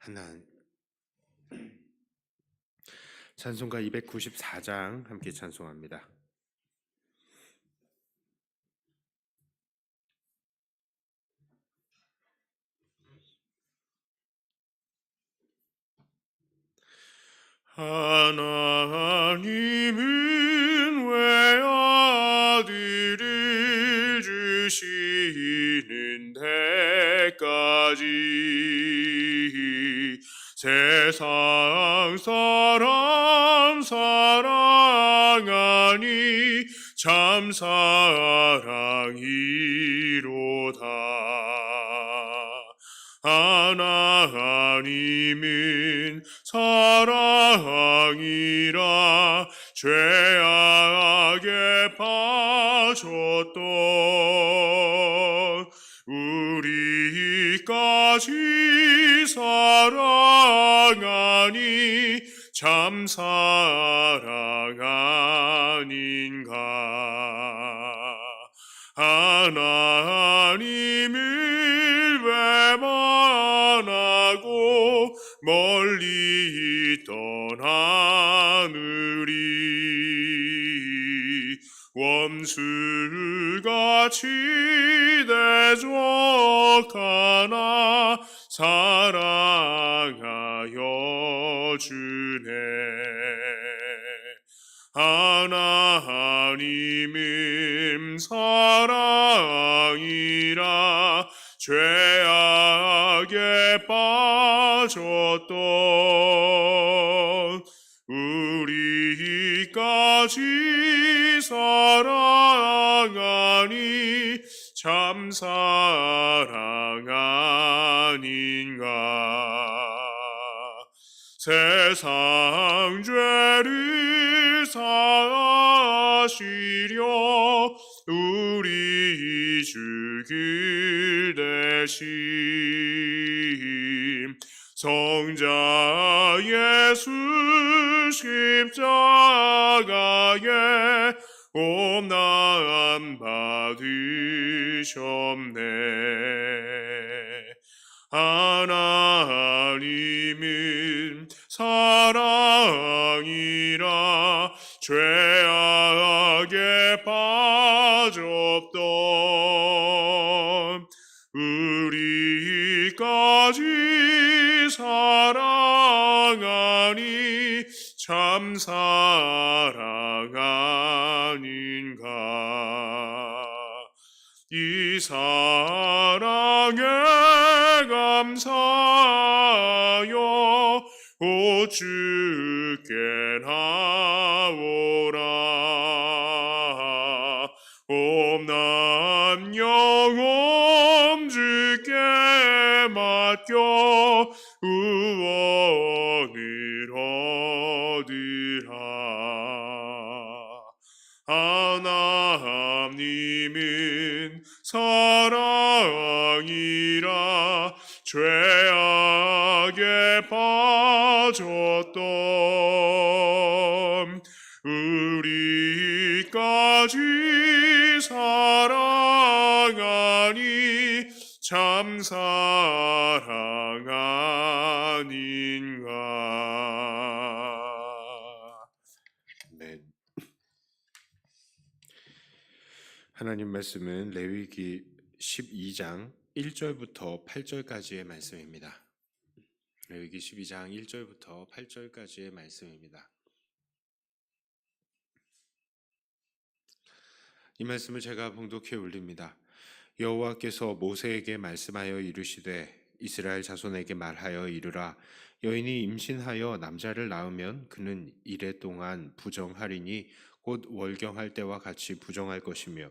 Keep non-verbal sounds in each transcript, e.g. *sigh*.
하나 찬송가 294장 함께 찬송합니다. 하나님은 왜 아들을 주시는 데까지. 세상 사람 사랑하니 참 사랑이로다. 하나님은 사랑이라 죄악에 빠졌던 참 사랑 아닌가? 하나님을 외만하고 멀리 떠나느리 원수같이 대적하나 사랑 참 사랑 아닌가? 세상 죄를 사시려 우리 주길 대신. 성자 예수 십자가에 옴남 받으셨네. 하나님은 사랑이라 죄악에 빠졌던 우리까지 사랑하니 참 사랑 감사하여 오 주께 나오라. 옴난 영혼 주께 맡겨 우원을 얻으라. 하나님은 사랑이라 죄악에 빠졌던 우리까지 사랑하니 참 사랑 아닌가 네. 하나님 말씀은 레위기 12장 1절부터 8절까지의 말씀입니다. 레위기 12장 1절부터 8절까지의 말씀입니다. 이 말씀을 제가 봉독해 올립니다. 여호와께서 모세에게 말씀하여 이르시되 이스라엘 자손에게 말하여 이르라 여인이 임신하여 남자를 낳으면 그는 이래 동안 부정하리니 곧 월경할 때와 같이 부정할 것이며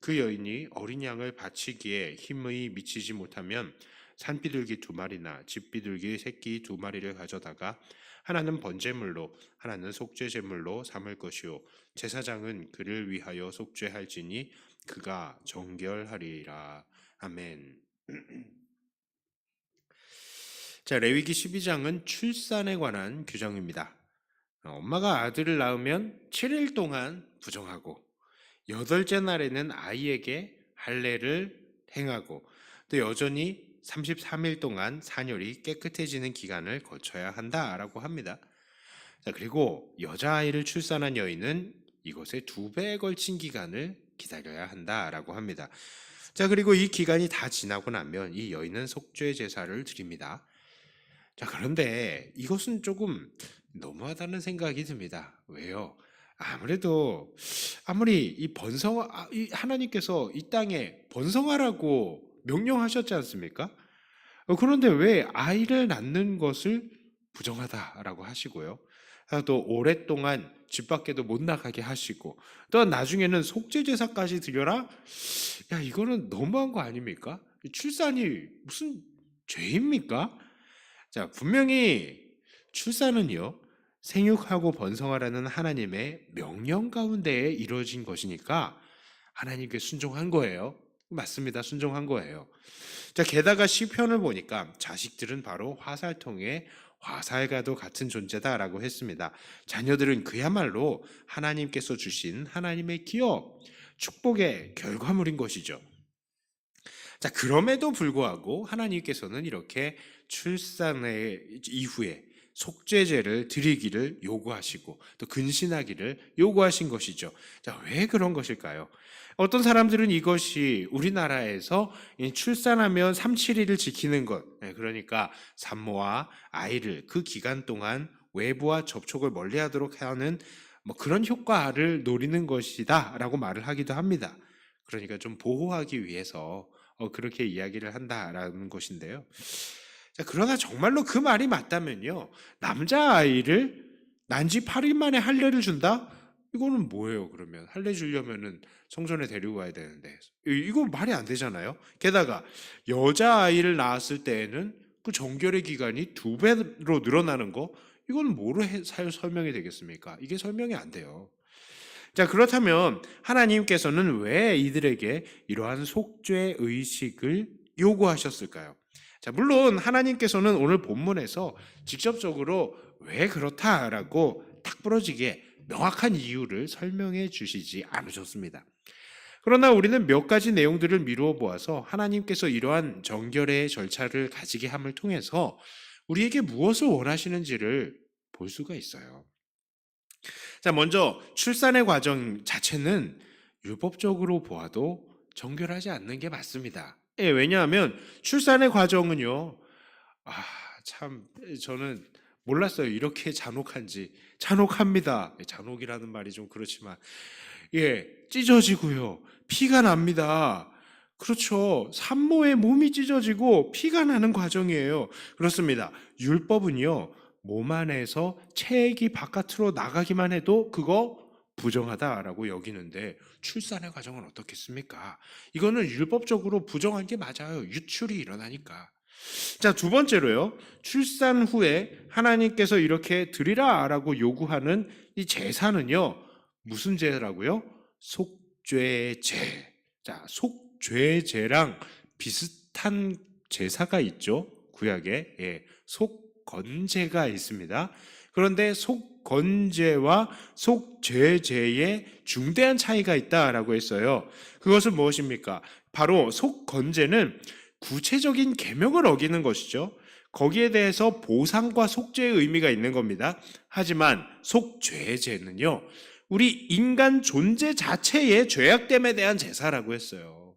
그 여인이 어린 양을 바치기에 힘의 미치지 못하면 산비둘기 두 마리나 집비둘기 새끼 두 마리를 가져다가 하나는 번제물로 하나는 속죄제물로 삼을 것이요 제사장은 그를 위하여 속죄할지니 그가 정결하리라 아멘. *clears throat* 자 레위기 12장은 출산에 관한 규정입니다. 엄마가 아들을 낳으면 7일 동안 부정하고 여덟째 날에는 아이에게 할례를 행하고 또 여전히 33일 동안 산혈이 깨끗해지는 기간을 거쳐야 한다라고 합니다. 자, 그리고 여자아이를 출산한 여인은 이것의 두 배에 걸친 기간을 기다려야 한다라고 합니다. 자, 그리고 이 기간이 다 지나고 나면 이 여인은 속죄 제사를 드립니다. 자, 그런데 이것은 조금 너무하다는 생각이 듭니다. 왜요? 아무래도 아무리 이 번성 이 하나님께서 이 땅에 번성하라고 명령하셨지 않습니까? 어, 그런데 왜 아이를 낳는 것을 부정하다라고 하시고요. 아, 또 오랫동안 집 밖에도 못 나가게 하시고 또 나중에는 속죄 제사까지 드려라. 야 이거는 너무한 거 아닙니까? 출산이 무슨 죄입니까? 자 분명히 출산은요 생육하고 번성하라는 하나님의 명령 가운데에 이루어진 것이니까 하나님께 순종한 거예요. 맞습니다. 순종한 거예요. 자, 게다가 시편을 보니까 자식들은 바로 화살통의 화살과도 같은 존재다라고 했습니다. 자녀들은 그야말로 하나님께서 주신 하나님의 기업, 축복의 결과물인 것이죠. 자, 그럼에도 불구하고 하나님께서는 이렇게 출산의 이후에 속죄제를 드리기를 요구하시고 또 근신하기를 요구하신 것이죠. 자, 왜 그런 것일까요? 어떤 사람들은 이것이 우리나라에서 출산하면 3, 7일을 지키는 것, 네, 그러니까 산모와 아이를 그 기간 동안 외부와 접촉을 멀리 하도록 하는 뭐 그런 효과를 노리는 것이다 라고 말을 하기도 합니다. 그러니까 좀 보호하기 위해서 어, 그렇게 이야기를 한다라는 것인데요. 자, 그러나 정말로 그 말이 맞다면요. 남자아이를 난지 8일 만에 할례를 준다? 이거는 뭐예요, 그러면? 할례 주려면은 성전에 데리고 가야 되는데. 이거 말이 안 되잖아요. 게다가 여자아이를 낳았을 때에는 그 정결의 기간이 두 배로 늘어나는 거, 이건 뭐로 해, 설명이 되겠습니까? 이게 설명이 안 돼요. 자, 그렇다면 하나님께서는 왜 이들에게 이러한 속죄 의식을 요구하셨을까요? 자, 물론 하나님께서는 오늘 본문에서 직접적으로 왜 그렇다라고 딱 부러지게 명확한 이유를 설명해 주시지 않으셨습니다. 그러나 우리는 몇 가지 내용들을 미루어 보아서 하나님께서 이러한 정결의 절차를 가지게 함을 통해서 우리에게 무엇을 원하시는지를 볼 수가 있어요. 자, 먼저 출산의 과정 자체는 율법적으로 보아도 정결하지 않는 게 맞습니다. 예, 왜냐하면 출산의 과정은요. 아, 참 저는 몰랐어요. 이렇게 잔혹한지. 잔혹합니다. 예, 잔혹이라는 말이 좀 그렇지만 예, 찢어지고요. 피가 납니다. 그렇죠. 산모의 몸이 찢어지고 피가 나는 과정이에요. 그렇습니다. 율법은요. 몸 안에서 체액이 바깥으로 나가기만 해도 그거 부정하다라고 여기는데 출산의 과정은 어떻겠습니까? 이거는 율법적으로 부정한 게 맞아요. 유출이 일어나니까. 자, 두 번째로요. 출산 후에 하나님께서 이렇게 드리라라고 요구하는 이 제사는요. 무슨 제라고요? 속죄제. 자, 속죄제랑 비슷한 제사가 있죠. 구약에. 예. 속건제가 있습니다. 그런데 속 건제와 속죄제에 중대한 차이가 있다라고 했어요. 그것은 무엇입니까? 바로 속건제는 구체적인 계명을 어기는 것이죠. 거기에 대해서 보상과 속죄의 의미가 있는 겁니다. 하지만 속죄제는요. 우리 인간 존재 자체의 죄악됨에 대한 제사라고 했어요.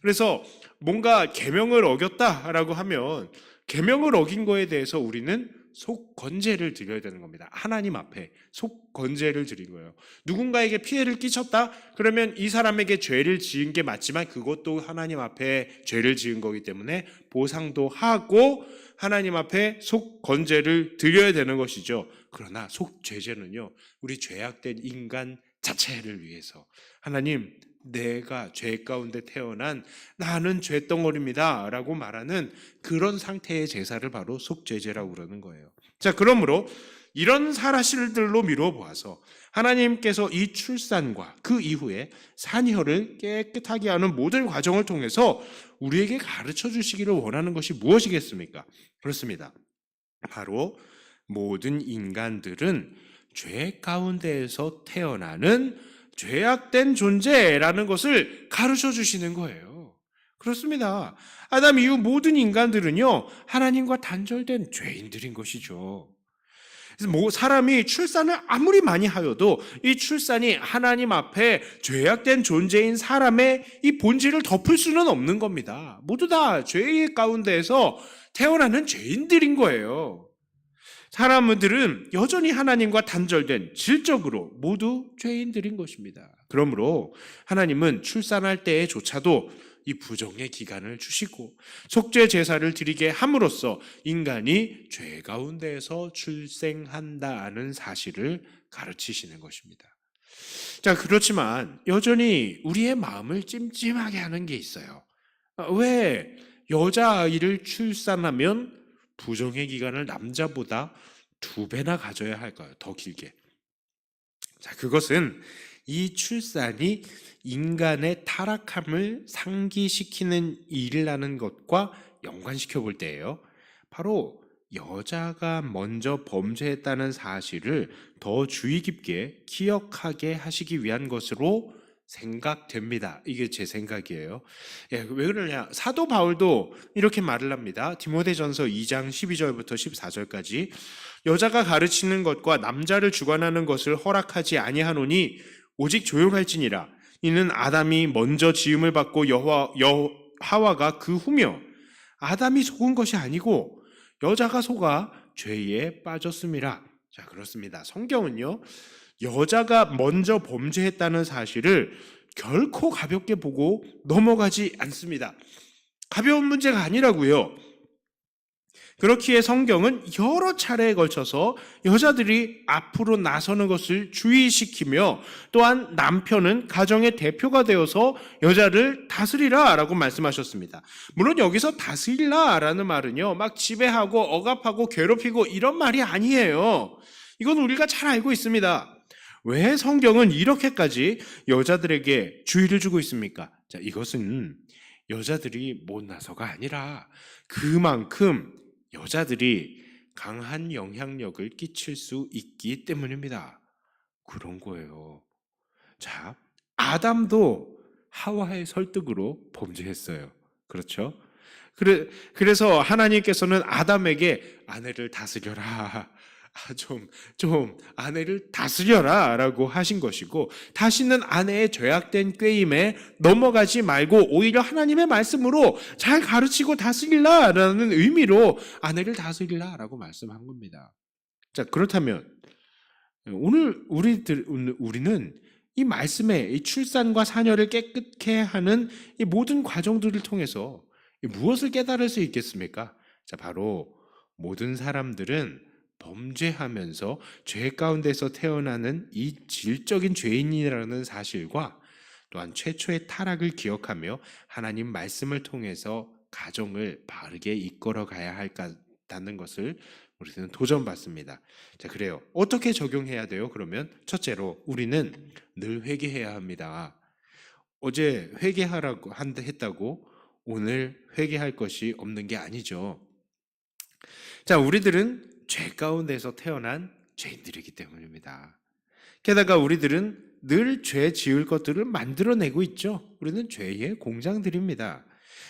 그래서 뭔가 계명을 어겼다라고 하면 계명을 어긴 거에 대해서 우리는 속건제를 드려야 되는 겁니다. 하나님 앞에 속건제를 드린 거예요. 누군가에게 피해를 끼쳤다? 그러면 이 사람에게 죄를 지은 게 맞지만 그것도 하나님 앞에 죄를 지은 거기 때문에 보상도 하고 하나님 앞에 속건제를 드려야 되는 것이죠. 그러나 속죄제는요. 우리 죄악된 인간 자체를 위해서 하나님 내가 죄 가운데 태어난 나는 죄덩어리입니다. 라고 말하는 그런 상태의 제사를 바로 속죄제라고 그러는 거예요. 자, 그러므로 이런 사실들로 미루어 보아서 하나님께서 이 출산과 그 이후에 산혈을 깨끗하게 하는 모든 과정을 통해서 우리에게 가르쳐 주시기를 원하는 것이 무엇이겠습니까? 그렇습니다. 바로 모든 인간들은 죄 가운데에서 태어나는 죄악된 존재라는 것을 가르쳐 주시는 거예요. 그렇습니다. 아담 이후 모든 인간들은요, 하나님과 단절된 죄인들인 것이죠. 뭐 사람이 출산을 아무리 많이 하여도 이 출산이 하나님 앞에 죄악된 존재인 사람의 이 본질을 덮을 수는 없는 겁니다. 모두 다 죄의 가운데에서 태어나는 죄인들인 거예요. 사람들은 여전히 하나님과 단절된 질적으로 모두 죄인들인 것입니다. 그러므로 하나님은 출산할 때에조차도 이 부정의 기간을 주시고 속죄 제사를 드리게 함으로써 인간이 죄 가운데에서 출생한다는 사실을 가르치시는 것입니다. 자, 그렇지만 여전히 우리의 마음을 찜찜하게 하는 게 있어요. 왜 여자아이를 출산하면 부정의 기간을 남자보다 두 배나 가져야 할까요? 더 길게. 자, 그것은 이 출산이 인간의 타락함을 상기시키는 일이라는 것과 연관시켜 볼 때예요. 바로 여자가 먼저 범죄했다는 사실을 더 주의 깊게 기억하게 하시기 위한 것으로 생각됩니다. 이게 제 생각이에요. 예, 왜 그러냐? 사도 바울도 이렇게 말을 합니다. 디모데전서 2장 12절부터 14절까지 여자가 가르치는 것과 남자를 주관하는 것을 허락하지 아니하노니 오직 조용할지니라. 이는 아담이 먼저 지음을 받고 여호와 여하와가 그 후며 아담이 속은 것이 아니고 여자가 속아 죄에 빠졌음이라. 자, 그렇습니다. 성경은요. 여자가 먼저 범죄했다는 사실을 결코 가볍게 보고 넘어가지 않습니다. 가벼운 문제가 아니라고요. 그렇기에 성경은 여러 차례에 걸쳐서 여자들이 앞으로 나서는 것을 주의시키며 또한 남편은 가정의 대표가 되어서 여자를 다스리라 라고 말씀하셨습니다. 물론 여기서 다스리라 라는 말은요, 막 지배하고 억압하고 괴롭히고 이런 말이 아니에요. 이건 우리가 잘 알고 있습니다. 왜 성경은 이렇게까지 여자들에게 주의를 주고 있습니까? 자, 이것은 여자들이 못나서가 아니라 그만큼 여자들이 강한 영향력을 끼칠 수 있기 때문입니다. 그런 거예요. 자, 아담도 하와의 설득으로 범죄했어요. 그렇죠? 그래, 그래서 하나님께서는 아담에게 아내를 다스려라. 아, 좀, 좀, 아내를 다스려라 라고 하신 것이고, 다시는 아내의 죄악된 꾀임에 넘어가지 말고, 오히려 하나님의 말씀으로 잘 가르치고 다스릴라 라는 의미로 아내를 다스릴라 라고 말씀한 겁니다. 자, 그렇다면, 오늘 우리들, 우리는 이 말씀에 이 출산과 사녀를 깨끗게 하는 이 모든 과정들을 통해서 무엇을 깨달을 수 있겠습니까? 자, 바로 모든 사람들은 범죄하면서 죄 가운데서 태어나는 이 질적인 죄인이라는 사실과 또한 최초의 타락을 기억하며 하나님 말씀을 통해서 가정을 바르게 이끌어 가야 할까다는 것을 우리는 도전받습니다. 자, 그래요. 어떻게 적용해야 돼요? 그러면 첫째로 우리는 늘 회개해야 합니다. 어제 회개하라고 했다고 오늘 회개할 것이 없는 게 아니죠. 자, 우리들은 죄 가운데서 태어난 죄인들이기 때문입니다. 게다가 우리들은 늘 죄 지을 것들을 만들어내고 있죠. 우리는 죄의 공장들입니다.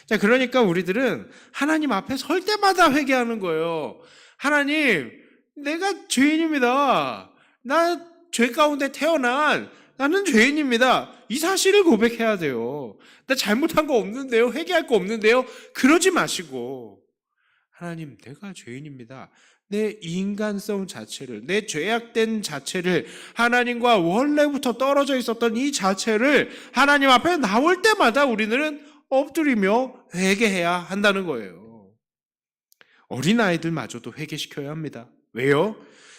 자, 그러니까 우리들은 하나님 앞에 설 때마다 회개하는 거예요. 하나님, 내가 죄인입니다. 나 죄 가운데 태어난 나는 죄인입니다. 이 사실을 고백해야 돼요. 나 잘못한 거 없는데요. 회개할 거 없는데요. 그러지 마시고 하나님, 내가 죄인입니다. 내 인간성 자체를, 내 죄악된 자체를, 하나님과 원래부터 떨어져 있었던 이 자체를 하나님 앞에 나올 때마다 우리는 엎드리며 회개해야 한다는 거예요. 어린아이들마저도 회개시켜야 합니다. 왜요?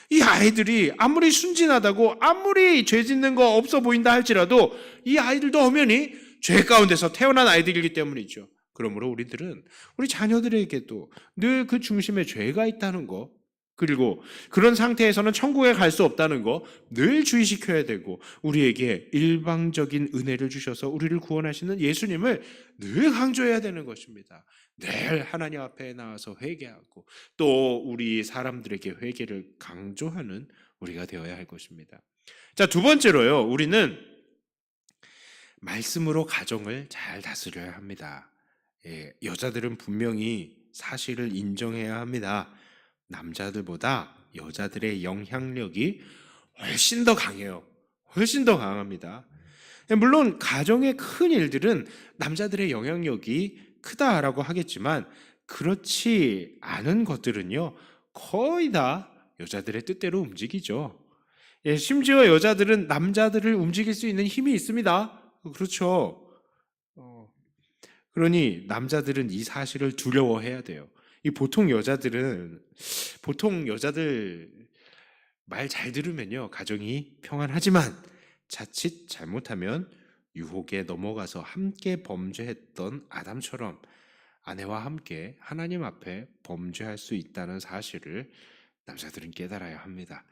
이 아이들이 아무리 순진하다고 아무리 죄 짓는 거 없어 보인다 할지라도 이 아이들도 엄연히 죄 가운데서 태어난 아이들이기 때문이죠. 그러므로 우리들은 우리 자녀들에게도 늘 그 중심에 죄가 있다는 거, 그리고 그런 상태에서는 천국에 갈 수 없다는 거 늘 주의시켜야 되고 우리에게 일방적인 은혜를 주셔서 우리를 구원하시는 예수님을 늘 강조해야 되는 것입니다. 늘 하나님 앞에 나와서 회개하고 또 우리 사람들에게 회개를 강조하는 우리가 되어야 할 것입니다. 자, 두 번째로요. 우리는 말씀으로 가정을 잘 다스려야 합니다. 예, 여자들은 분명히 사실을 인정해야 합니다. 남자들보다 여자들의 영향력이 훨씬 더 강해요. 훨씬 더 강합니다. 예, 물론 가정의 큰 일들은 남자들의 영향력이 크다라고 하겠지만 그렇지 않은 것들은요 거의 다 여자들의 뜻대로 움직이죠. 예, 심지어 여자들은 남자들을 움직일 수 있는 힘이 있습니다. 그렇죠. 어, 그러니 남자들은 이 사실을 두려워해야 돼요. 이 보통 여자들은 보통 여자들 말 잘 들으면요 가정이 평안하지만 자칫 잘못하면 유혹에 넘어가서 함께 범죄했던 아담처럼 아내와 함께 하나님 앞에 범죄할 수 있다는 사실을 남자들은 깨달아야 합니다.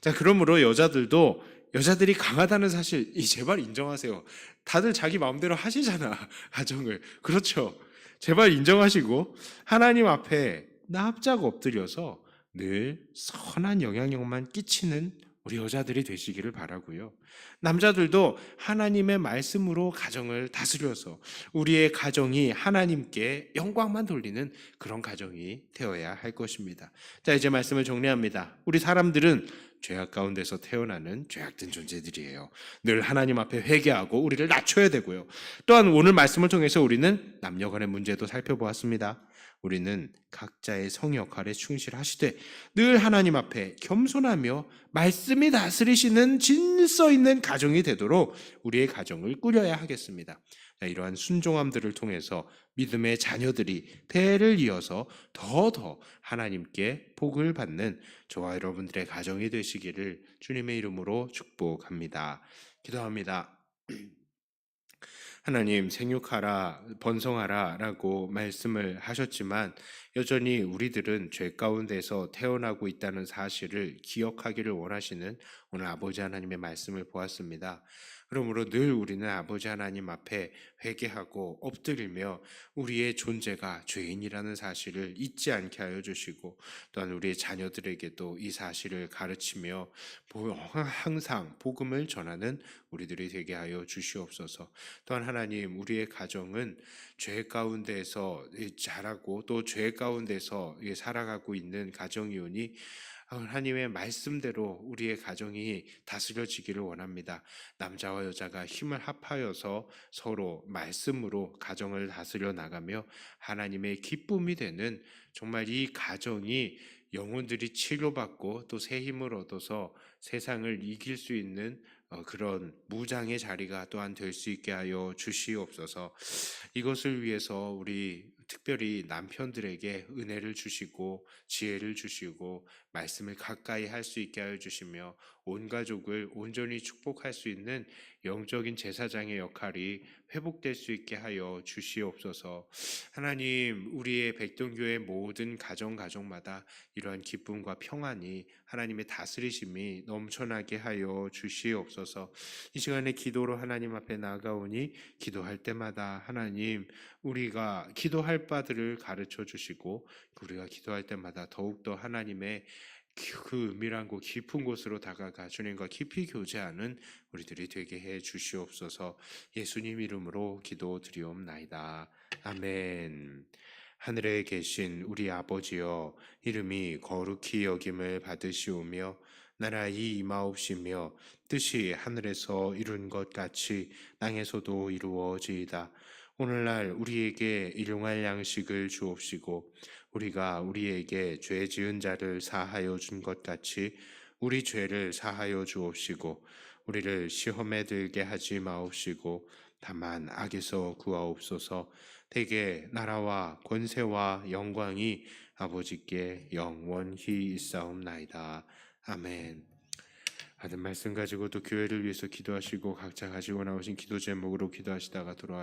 자, 그러므로 여자들도 여자들이 강하다는 사실 이 제발 인정하세요. 다들 자기 마음대로 하시잖아. *laughs* 가정을. 그렇죠. 제발 인정하시고 하나님 앞에 납작 엎드려서 늘 선한 영향력만 끼치는 우리 여자들이 되시기를 바라고요. 남자들도 하나님의 말씀으로 가정을 다스려서 우리의 가정이 하나님께 영광만 돌리는 그런 가정이 되어야 할 것입니다. 자, 이제 말씀을 정리합니다. 우리 사람들은 죄악 가운데서 태어나는 죄악된 존재들이에요. 늘 하나님 앞에 회개하고 우리를 낮춰야 되고요. 또한 오늘 말씀을 통해서 우리는 남녀 간의 문제도 살펴보았습니다. 우리는 각자의 성 역할에 충실하시되 늘 하나님 앞에 겸손하며 말씀이 다스리시는 질서 있는 가정이 되도록 우리의 가정을 꾸려야 하겠습니다. 자, 이러한 순종함들을 통해서 믿음의 자녀들이 대를 이어서 더더 하나님께 복을 받는 저와 여러분들의 가정이 되시기를 주님의 이름으로 축복합니다. 기도합니다. 하나님 생육하라 번성하라라고 말씀을 하셨지만 여전히 우리들은 죄 가운데서 태어나고 있다는 사실을 기억하기를 원하시는 오늘 아버지 하나님의 말씀을 보았습니다. 그러므로 늘 우리는 아버지 하나님 앞에 회개하고 엎드리며 우리의 존재가 죄인이라는 사실을 잊지 않게 하여 주시고 또한 우리의 자녀들에게도 이 사실을 가르치며 항상 복음을 전하는 우리들이 되게 하여 주시옵소서. 또한 하나님 우리의 가정은 죄 가운데서 자라고 또 죄 가운데서 살아가고 있는 가정이오니 하나님의 말씀대로 우리의 가정이 다스려지기를 원합니다. 남자와 여자가 힘을 합하여서 서로 말씀으로 가정을 다스려 나가며 하나님의 기쁨이 되는 정말 이 가정이 영혼들이 치료받고 또 새 힘을 얻어서 세상을 이길 수 있는 어, 그런 무장의 자리가 또한 될 수 있게 하여 주시옵소서. 이것을 위해서 우리 특별히 남편들에게 은혜를 주시고 지혜를 주시고 말씀을 가까이 할 수 있게 하여 주시며 온 가족을 온전히 축복할 수 있는 영적인 제사장의 역할이 회복될 수 있게 하여 주시옵소서. 하나님, 우리의 백동교의 모든 가정 가정마다 이러한 기쁨과 평안이 하나님의 다스리심이 넘쳐나게 하여 주시옵소서. 이 시간에 기도로 하나님 앞에 나가오니 기도할 때마다 하나님 우리가 기도할 바들을 가르쳐 주시고 우리가 기도할 때마다 더욱더 하나님의 그 은밀한 곳 깊은 곳으로 다가가 주님과 깊이 교제하는 우리들이 되게 해 주시옵소서 예수님 이름으로 기도 드리옵나이다. 아멘. 하늘에 계신 우리 아버지여 이름이 거룩히 여김을 받으시오며 나라이 임하옵시며 뜻이 하늘에서 이룬 것 같이 땅에서도 이루어지이다. 오늘날 우리에게 일용할 양식을 주옵시고 우리가 우리에게 죄 지은 자를 사하여 준 것 같이 우리 죄를 사하여 주옵시고 우리를 시험에 들게 하지 마옵시고 다만 악에서 구하옵소서 대개 나라와 권세와 영광이 아버지께 영원히 있사옵나이다 아멘. 받은 말씀 가지고 또 교회를 위해서 기도하시고 각자 가지고 나오신 기도 제목으로 기도하시다가 돌아와